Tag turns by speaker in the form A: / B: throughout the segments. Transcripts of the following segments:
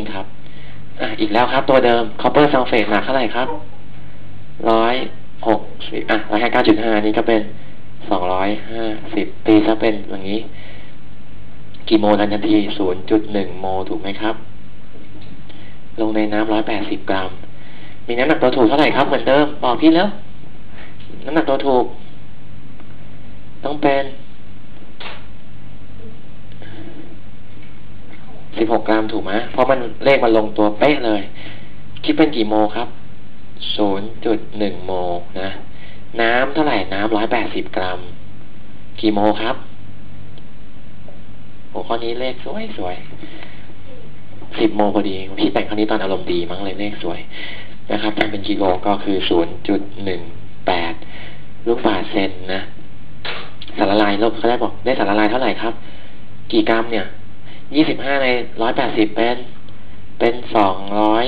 A: องครับอะอีกแล้วครับ ตัวเดิม copper sulfate หนักเท่าไหร่ครับร้อยหกสิบอะร้อยห้าเก้าจุดห้านี้ก็เป็นสองร้อยห้าสิบตีซะเป็นอย่างนี้ กี่โมลทันทีศูนย์จุดหนึ่งโมถูกไหมครับ ลงในน้ำร้อยแปดสิบกรัม มีน้ำหนักตัวถูกเท่าไหร่ครับเหมือนเดิม บอกพี่แล้ว น้ำหนักตัวถูก ต้องเป็น สิบหกกรัมถูกไหมเพราะมันเลขมันลงตัวเป๊ะเลย คิดเป็นกี่โมครับศูนย์จุดหนึ่งโมนะ น้ำเท่าไหร่น้ำร้อยแปดสิบกรัม กี่โมครับโอ้ข้อนี้เลขสวยสวยสิบโมพอดี พี่แต่งข้อนี้ตอนอารมณ์ดีมั้งเลยเลขสวยนะครับถ้าเป็นกิโลก็คือศูนย์จุดหนึ่งแปดลูกบาศก์เซนนะ สารละลายลบเขาได้บอกได้สารละลายเท่าไหร่ครับ กี่กรัมเนี่ย ยี่สิบห้าในร้อยแปดสิบเป็นเป็นสองร้อย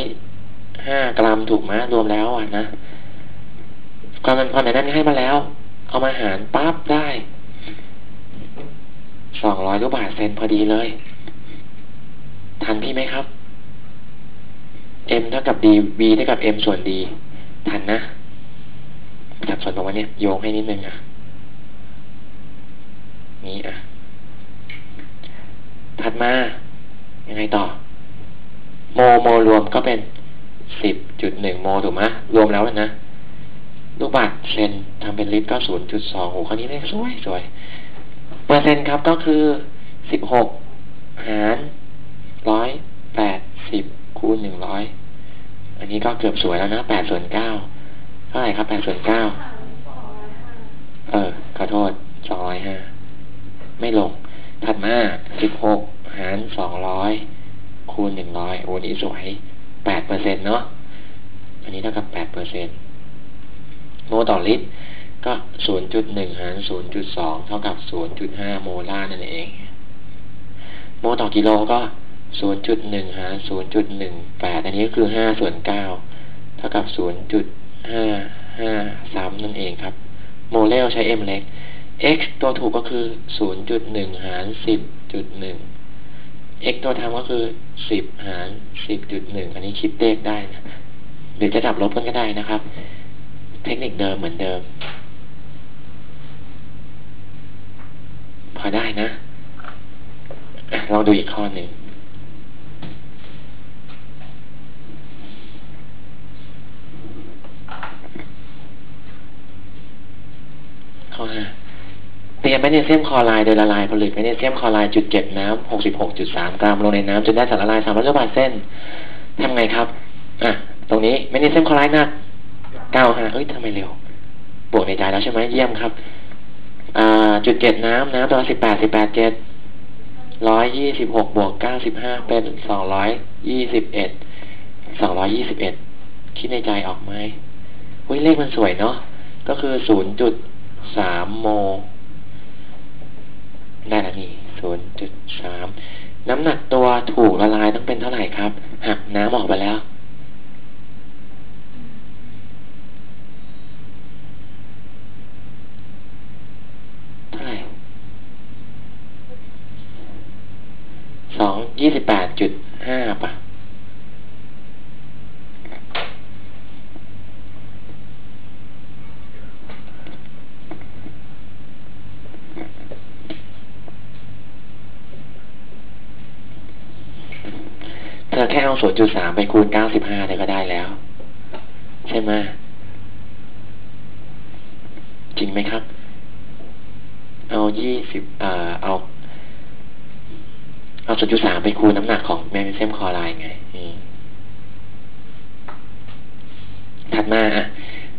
A: ห้ากรัมถูกไหมรวมแล้วอะนะความมันความไหนนั้นให้มาแล้ว เอามาหารปั๊บได้สองร้อยลูกบาศก์เซนพอดีเลย ทันพี่ไหมครับ m เท่ากับ d b เท่ากับ m ส่วน d ทันนะจับส่วนตรงนี้โยงให้นิดนึงอะ นี้อะ ถัดมายังไงต่อ โมโมรวมก็เป็นสิบจุดหนึ่งโมถูกไหมรวมแล้วนะ ลูกบาศก์เซนทำเป็นลิตรก็ศูนย์จุดสองโอ้ข้อนี้เลขสวยสวยเปอร์เซ็นต์ครับก็คือสิบหกหารร้อยแปดสิบคูณหนึ่งร้อยอันนี้ก็เกือบสวยแล้วนะแปดส่วนเก้าเท่าไหร่ครับแปดส่วนเก้าเออขอโทษสองร้อยห้าไม่ลง ถัดมาสิบหก หารสองร้อยคูณหนึ่งร้อยโอ้นี้สวยแปดเปอร์เซ็นเนาะอันนี้เท่ากับแปดเปอร์เซ็นโมต่อลิตรก็ศูนย์จุดหนึ่งหารศูนย์จุดสองเท่ากับศูนย์จุดห้าโมลาร์นั่นเอง โมต่อกิโลก็ศูนย์จุดหนึ่งหารศูนย์จุดหนึ่งแปดอันนี้ก็คือห้าส่วนเก้าเท่ากับศูนย์จุดห้าห้าสามนั่นเองครับ โมเลลใช้ m เล็ก x ตัวถูกก็คือศูนย์จุดหนึ่งหารสิบจุดหนึ่ง x ตัวทำก็คือสิบหารสิบจุดหนึ่งอันนี้คิดเลขได้นะหรือจะดับลบกันก็ได้นะครับ เทคนิคเดิมเหมือนเดิม พอได้นะลองดูอีกข้อหนึ่งข้อห้าเตรี ยมแมกนีเซียมคลอไรด์โดยละลายผลึกแมกนีเซียมคลอไรด์จุดเจ็ดน้ำหกสิบหกจุดสามกรัมลงในน้ำจนได้สารละลายสามร้อยบาทเส้นทำไงครับ อะ ตรงนี้แมกนีเซียมคลอไรด์หนักเก้าห้าเอ้ยทำไมเร็ว บวกในใจแล้วใช่ไหมเยี่ยมครับ อ่า จุดเจ็ดน้ำน้ำตัวสิบแปดสิบแปดเจ็ดร้อยยี่สิบหกบวกเก้าสิบห้าเป็นสองร้อยยี่สิบเอ็ดสองร้อยยี่สิบเอ็ดคิดในใจออกไหมเฮ้ยเลขมันสวยเนาะก็คือศูนย์จุดสามโม ได้แล้วนี่ศูนย์จุดสามน้ำหนักตัวถูกละลายต้องเป็นเท่าไหร่ครับ หักน้ำออกไปแล้ว เท่าไหร่สองยี่สิบแปดจุดห้าป่ะ เธอ แค่เอาศูนย์จุดสามไปคูณเก้าสิบห้าเธอก็ได้แล้ว ใช่ไหมจริงไหมครับ เอายี่สิบเอ่อเอา เอาศูนย์จุดสามไปคูณน้ำหนักของแมกนีเซียมคลอไรด์ไงถัดมาอะ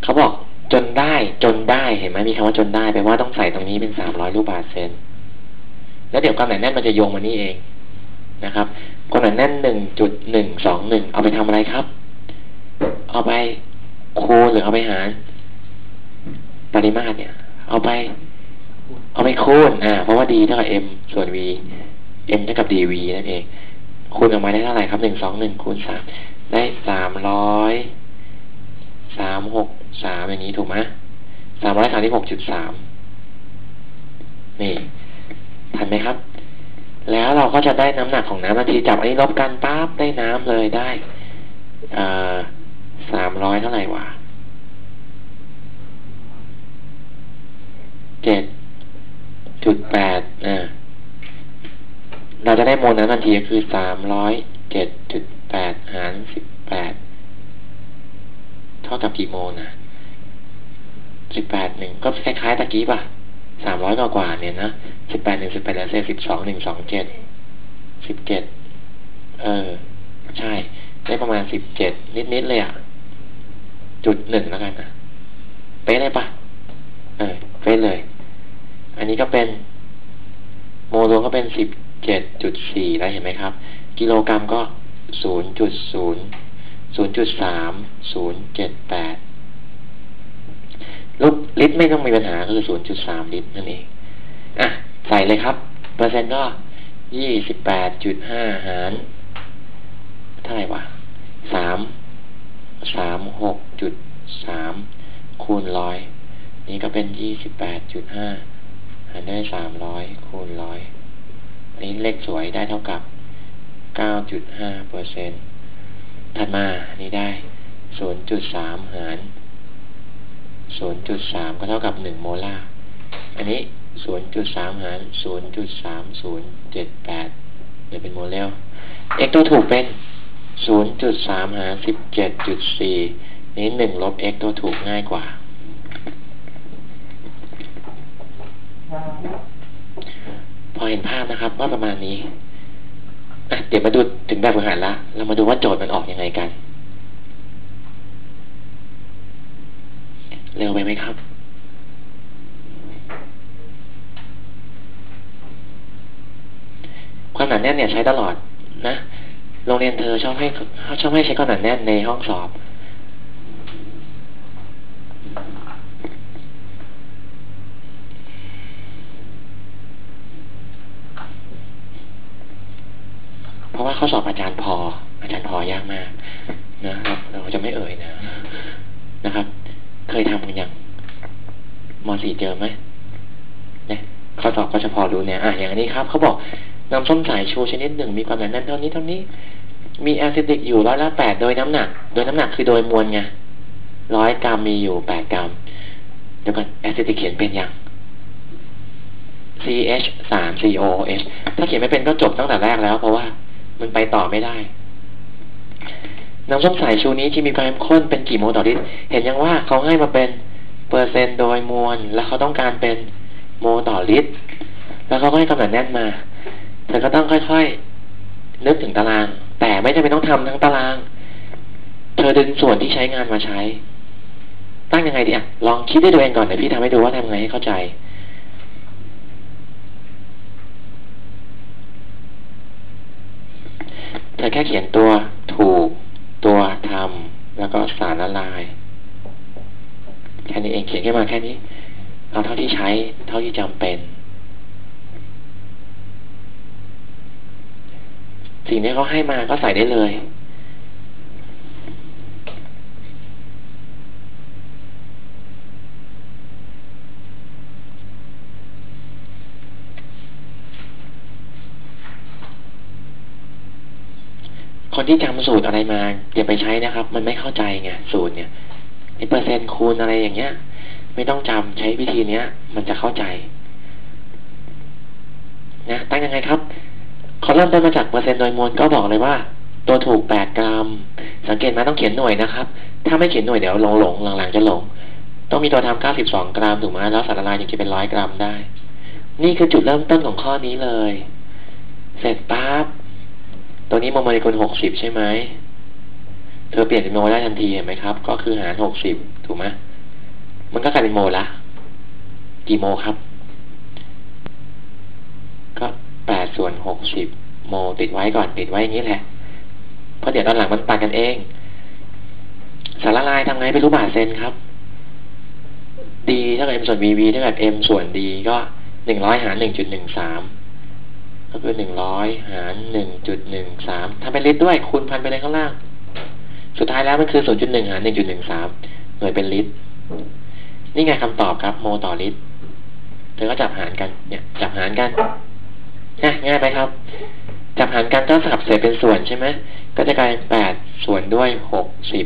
A: เขาบอกจนได้จนได้เห็นไหมมีคำว่าจนได้แปลว่าต้องใส่ตรงนี้เป็นสามร้อยลูกบาศก์เซนแล้วเดี๋ยวความหนาแน่นมันจะโยงมานี่เองนะครับ ความหนาแน่นหนึ่งจุดหนึ่งสองหนึ่งเอาไปทำอะไรครับ เอาไปคูณหรือเอาไปหารปริมาตรเนี่ย เอาไป เอาไปคูณอ่าเพราะว่า d เท่ากับ m ส่วน v m เท่ากับ dv นั่นเอง คูณออกมาได้เท่าไหร่ครับหนึ่งสองหนึ่งคูณสามได้สามร้อยสามหกสามอย่างนี้ถูกไหมสามร้อยสามสิบหกจุดสามนี่ ทันไหมครับ แล้วเราก็จะได้น้ำหนักของน้ำนาทีจับอันนี้ลบกันปั๊บได้น้ำเลยได้สามร้อยเท่าไหร่วะเจ็ดจุดแปดอ่าเราจะได้โมลน้ำนาทีคือสามร้อยเจ็ดจุดแปดหารสิบแปดเท่ากับกี่โมลนะสิบแปดหนึ่งก็คล้ายๆตะกี้ป่ะ สามร้อยกว่าเนี่ยนะสิบแปดหนึ่งสิบแปดแล้วเศษสิบสองหนึ่งสองเจ็ดสิบเจ็ดเออ ใช่ ได้ประมาณสิบเจ็ดนิดๆเลยอะ จุดหนึ่งแล้วกันนะเป๊ะเลยปะเออเป๊ะเลย อันนี้ก็เป็นโมรวมก็เป็นสิบเจ็ดจุดสี่แล้วเห็นไหมครับ กิโลกรัมก็ศูนย์จุดศูนย์ศูนย์จุดสามศูนย์เจ็ดแปด ลูกลิตรไม่ต้องมีปัญหาคือศูนย์จุดสามลิตรนั่นเองอะใส่เลยครับ เปอร์เซ็นต์ก็ยี่สิบแปดจุดห้าหารเท่าไหร่วะสามสามหกจุดสามคูณร้อยนี่ก็เป็นยี่สิบแปดจุดห้าหารได้สามร้อยคูณร้อยอันนี้เลขสวยได้เท่ากับเก้าจุดห้าเปอร์เซ็นต์ถัดมาอันนี้ได้ศูนย์จุดสามหาร ศูนย์จุดสามก็เท่ากับหนึ่งโมลาร์อันนี้ศูนย์จุดสามหารศูนย์จุดสามศูนย์เจ็ดแปดเลยเป็นโมเลล x ตัวถูกเป็นศูนย์จุดสามหารสิบเจ็ดจุดสี่นี้หนึ่งลบ x ตัวถูกง่ายกว่า พอเห็นภาพนะครับว่าประมาณนี้เดี๋ยวมาดูถึงแบบฝึกหัดละ เรามาดูว่าโจทย์มันออกอยังไงกัน เร็วไปไหมครับ ความหนาแน่นเนี่ยใช้ตลอดนะ โรงเรียนเธอชอบให้ชอบให้ใช้ความหนาแน่นในห้องสอบเพราะว่าเขาสอบอาจารย์พอ อาจารย์พอยากมากนะครับ เราจะไม่เอ่ยนะนะครับ เคยทำกันยังมสี่เจอไหมเนี่ยเขาสอบก็จะพอรู้เนี่ย อะอย่างนี้ครับเขาบอกน้ำส้มสายชูชนิดหนึ่งมีความหนาแน่นเท่านี้เท่านี้ มีแอซิติกอยู่ร้อยละแปดโดยน้ำหนัก โดยน้ำหนักคือโดยมวลไงร้อยกรัมมีอยู่แปดกรัมเดี๋ยวก่อนแอซิติกเขียนเป็นยัง CH สาม COH ถ้าเขียนไม่เป็นก็จบตั้งแต่แรกแล้ว เพราะว่ามันไปต่อไม่ได้ น้ำส้มสายชูนี้ที่มีความข้นเป็นกี่โมลต่อลิตร เห็นยังว่าเขาให้มาเป็นเปอร์เซ็นต์โดยมวล แล้วเขาต้องการเป็นโมลต่อลิตร แล้วเขาก็ให้กำหนดแน่นมา เธอก็ต้องค่อยๆนึกถึงตาราง แต่ไม่จำเป็นต้องทำทั้งตาราง เธอดึงส่วนที่ใช้งานมาใช้ ตั้งยังไงดีอะ ลองคิดด้วยตัวเองก่อนเดี๋ยวพี่ทำให้ดูว่าทำยังไงให้เข้าใจเธอแค่เขียนตัวถูก ตัวทำแล้วก็สารละลายแค่นี้เองเขียนแค่มาแค่นี้ เอาเท่าที่ใช้ เท่าที่จำเป็น สิ่งนี้เขาให้มาก็ใส่ได้เลย คนที่จำสูตรอะไรมาอย่าไปใช้นะครับ มันไม่เข้าใจไงสูตรเนี่ยไอเปอร์เซ็นต์คูณอะไรอย่างเงี้ย ไม่ต้องจำใช้วิธีเนี้ย มันจะเข้าใจ นะตั้งยังไงครับเขาเริ่มต้นมาจากเปอร์เซ็นต์โดยมวลก็บอกเลยว่า ตัวถูกแปดกรัม สังเกตไหมต้องเขียนหน่วยนะครับ ถ้าไม่เขียนหน่วยเดี๋ยวหลงหลงหลังๆจะหลง ต้องมีตัวทำเก้าสิบสองกรัมถูกไหมแล้วสารละลายถึงจะเป็นร้อยกรัมได้ นี่คือจุดเริ่มต้นของข้อนี้เลย เสร็จปั๊บ ตัวนี้โมโมเลกุลหกสิบใช่ไหม เธอเปลี่ยนเป็นโมได้ทันทีเห็นไหมครับ ก็คือหารหกสิบถูกไหมมันก็กลายเป็นโมละกี่โมครับแปดส่วนหกสิบโมติดไว้ก่อนติดไว้อย่างนี้แหละ เพราะเดี๋ยวตอนหลังมันตัดกันเอง สารละลายทำไงไม่รู้บาทเซนครับดีเท่ากับ m ส่วน vv เท่ากับ m ส่วน d ก็หนึ่งร้อยหารหนึ่งจุดหนึ่งสาม ก็คือหนึ่งร้อยหารหนึ่งจุดหนึ่งสามทำเป็นลิตรด้วยคูณพันไปเลยข้างล่าง สุดท้ายแล้วมันคือศูนย์จุดหนึ่งหารหนึ่งจุดหนึ่งสามหน่วยเป็นลิตร นี่ไงคำตอบครับโมต่อลิตรเธอก็จับหารกัน เนี่ย จับหารกันง่ายง่ายไหมครับ จับหารกันก็สับเศษเป็นส่วนใช่ไหมก็จะกลายเป็นแปดส่วนด้วยหกสิบ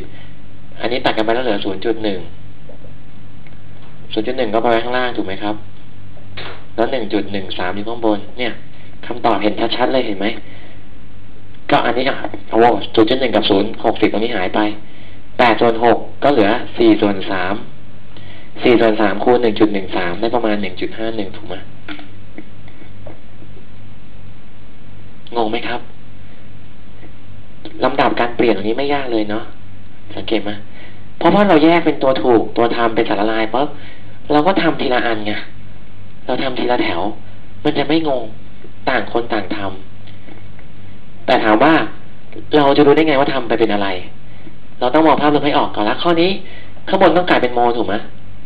A: อันนี้ตัดกันไปแล้วเหลือศูนย์จุดหนึ่งศูนย์จุดหนึ่งก็ไปไว้ข้างล่างถูกไหมครับ แล้วหนึ่งจุดหนึ่งสามอยู่ข้างบน เนี่ย คำตอบเห็นชัดๆเลยเห็นไหม ก็อันนี้อะโอ้ศูนย์จุดหนึ่งกับศูนย์หกสิบตรงนี้หายไปแปดส่วนหกก็เหลือสี่ส่วนสามสี่ส่วนสามคูณหนึ่งจุดหนึ่งสามได้ประมาณหนึ่งจุดห้าหนึ่งถูกไหมงงไหมครับลำดับการเปลี่ยนตรงนี้ไม่ยากเลยเนาะสังเกตไหมเพราะว่าเราแยกเป็นตัวถูกตัวทำเป็นสารละลายปั๊บเราก็ทำทีละอันไงเราทำทีละแถว มันจะไม่งง ต่างคนต่างทำแต่ถามว่าเราจะรู้ได้ไงว่าทำไปเป็นอะไร เราต้องมองภาพรวมให้ออกก่อนละข้อนี้ ข้างบนต้องกลายเป็นโมถูกไหม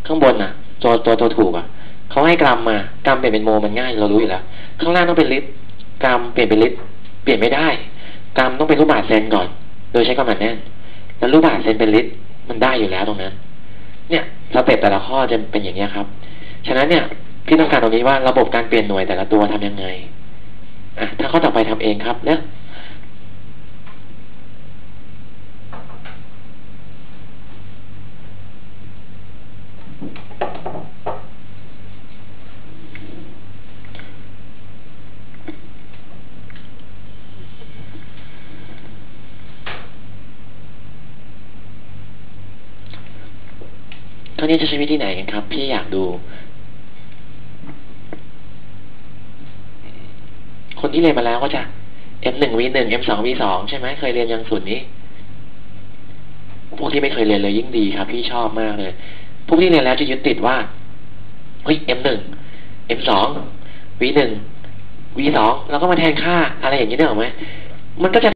A: ข้างบนน่ะ ตัวตัวตัวถูกอะเขาให้กรัมมากรัมเปลี่ยนเป็นโมมันง่ายเรารู้อยู่แล้วข้างล่างต้องเป็นลิตรกรัมเปลี่ยนเป็นลิตรเปลี่ยนไม่ได้กรัมต้องเป็นรูปบาศก์เซนก่อน โดยใช้กำลังแน่นแล้วรูปบาศก์เซนเป็นลิตรมันได้อยู่แล้วตรงนั้น เนี่ยสเต็ปแต่ละข้อจะเป็นอย่างนี้ครับ ฉะนั้นเนี่ยพี่ต้องการตรงนี้ว่าระบบการเปลี่ยนหน่วยแต่ละตัวทำยังไง ถ้าข้อต่อไปทำเองครับเนี่ยคราวนี้จะใช้วิธีไหนกันครับ พี่อยากดู คน ที่เรียนมาแล้วก็จะ M หนึ่ง V หนึ่ง M สอง V สองใช่ไหมเคยเรียนยังส่วนนี้ พวกที่ไม่เคยเรียนเลยยิ่งดีครับ พี่ชอบมากเลย พวกที่เรียนแล้วจะยึดติดว่าเฮ้ย M หนึ่ง M สอง V หนึ่ง V สองแล้วก็มาแทนค่าอะไรอย่างนี้ได้หรือไหมมันก็จะ